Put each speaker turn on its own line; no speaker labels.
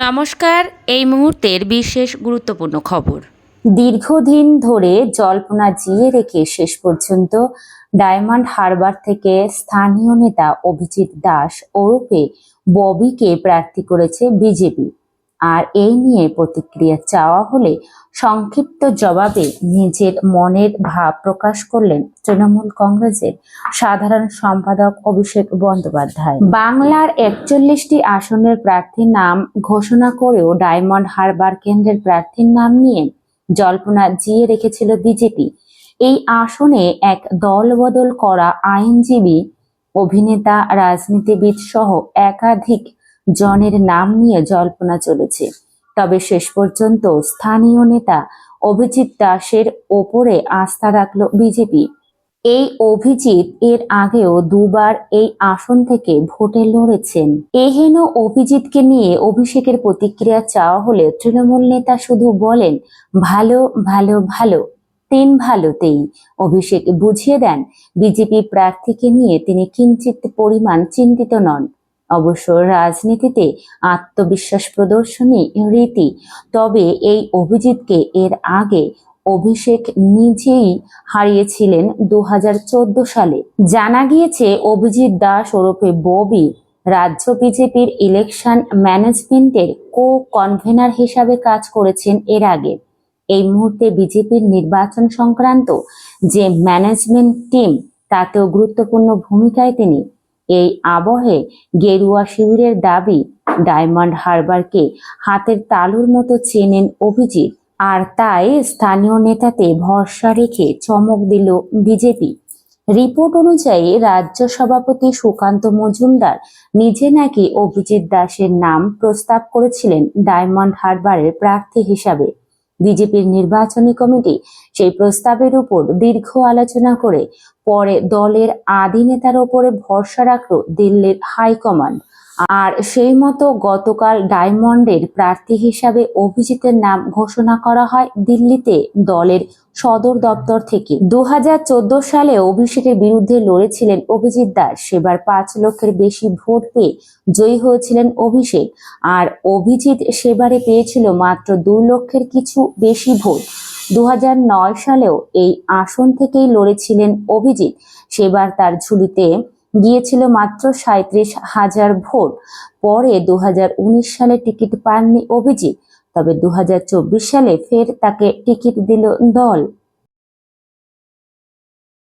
নমস্কার, এই মুহূর্তের বিশেষ গুরুত্বপূর্ণ খবর।
দীর্ঘদিন ধরে জল্পনা জিয়ে রেখে শেষ পর্যন্ত ডায়মন্ড হারবার থেকে স্থানীয় নেতা অভিজিৎ দাস ওরফে ববিকে প্রার্থী করেছে বিজেপি। আর এই নিয়ে প্রতিক্রিয়া চাওয়া হলে সংক্ষিপ্ত জবাবে নিজের মনের ভাব প্রকাশ করলেন তৃণমূল কংগ্রেসের সাধারণ সম্পাদক অভিষেক বন্দ্যোপাধ্যায়। বাংলার একচল্লিশটি আসনের প্রার্থীর নাম ঘোষণা করেও ডায়মন্ড হারবার কেন্দ্রের প্রার্থীর নাম নিয়ে জল্পনা জিয়ে রেখেছিল বিজেপি। এই আসনে এক দলবদল করা আইনজীবী, অভিনেতা, রাজনীতিবিদ সহ একাধিক জনের নাম নিয়ে জল্পনা চলেছে। তবে শেষ পর্যন্ত স্থানীয় নেতা অভিজিৎ দাসের ওপরে আস্থা রাখল বিজেপি। এই অভিজিৎ এর আগেও দুবার এই আসন থেকে ভোটে লড়েছেন। এহেন অভিজিৎকে নিয়ে অভিষেকের প্রতিক্রিয়া চাওয়া হলে তৃণমূল নেতা শুধু বলেন, ভালো ভালো ভালো, তিন ভালোতেই। অভিষেক বুঝিয়ে দেন, বিজেপি প্রার্থীকে নিয়ে তিনি কিঞ্চিত পরিমাণ চিন্তিত নন। অবশ্য রাজনীতিতে আত্মবিশ্বাস প্রদর্শনী রীতি। তবে এই অভিজিৎকে এর আগে অভিষেক নিজেই হারিয়েছিলেন দু হাজার চোদ্দ সালে। জানা গিয়েছে, অভিজিৎ দাস ওরফে ববি রাজ্য বিজেপির ইলেকশন ম্যানেজমেন্টের কো কনভেনার হিসাবে কাজ করেছেন এর আগে। এই মুহূর্তে বিজেপির নির্বাচন সংক্রান্ত যে ম্যানেজমেন্ট টিম, তাতেও গুরুত্বপূর্ণ ভূমিকায় তিনি এই আবহে গেরুয়া শিবিরের দাবি, ডায়মন্ড হারবারকে হাতের তালুর মতো চেনেন অভিজিৎ। আর তাই স্থানীয় নেতাতে ভরসা রেখে চমক দিল বিজেপি। রিপোর্ট অনুযায়ী রাজ্য সভাপতি সুকান্ত মজুমদার নিজে নাকি অভিজিৎ দাসের নাম প্রস্তাব করেছিলেন ডায়মন্ড হারবারের প্রার্থী হিসাবে। বিজেপির নির্বাচনী কমিটি সেই প্রস্তাবের উপর দীর্ঘ আলোচনা করে পরে দলের আদি নেতার ওপরে ভরসা রাখল দিল্লির হাইকমান্ড। আর সেই মতো গতকাল ডায়মন্ডের প্রার্থী হিসাবে অভিজিতের নাম ঘোষণা করা হয় দিল্লিতে দলের সদর দপ্তর থেকে। দু সালে অভিষেকের বিরুদ্ধে লড়েছিলেন অভিজিৎ দাস। সেবার পাঁচ লক্ষের বেশি ভোট পেয়ে জয়ী হয়েছিলেন অভিষেক। আর অভিজিৎ সেবারে পেয়েছিল মাত্র দুই লক্ষের কিছু বেশি ভোট। দু হাজার নয় সালেও এই আসন থেকেই লড়েছিলেন অভিজিৎ। সেবার তার ঝুলিতে গিয়েছিল মাত্র সাঁত্রিশ হাজার ভোট। পরে দু হাজার উনিশ সালে টিকিট পাননি অভিজিৎ, তবে দু হাজার চব্বিশ সালে ফের তাকে টিকিট দিল দল।